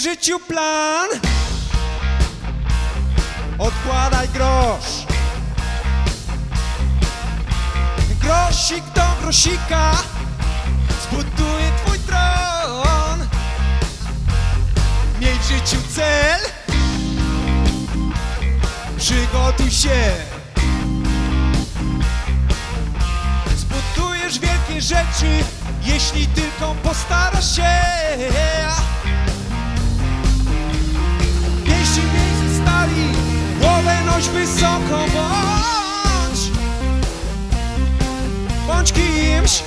życiu plan. Odkładaj grosz. Grosik do grosika. Zbuduje twój tron. Miej w życiu cel. Przygotuj się. Zbudujesz wielkie rzeczy Jeśli tylko postarasz się Noś wysoko Bądź Bądź kimś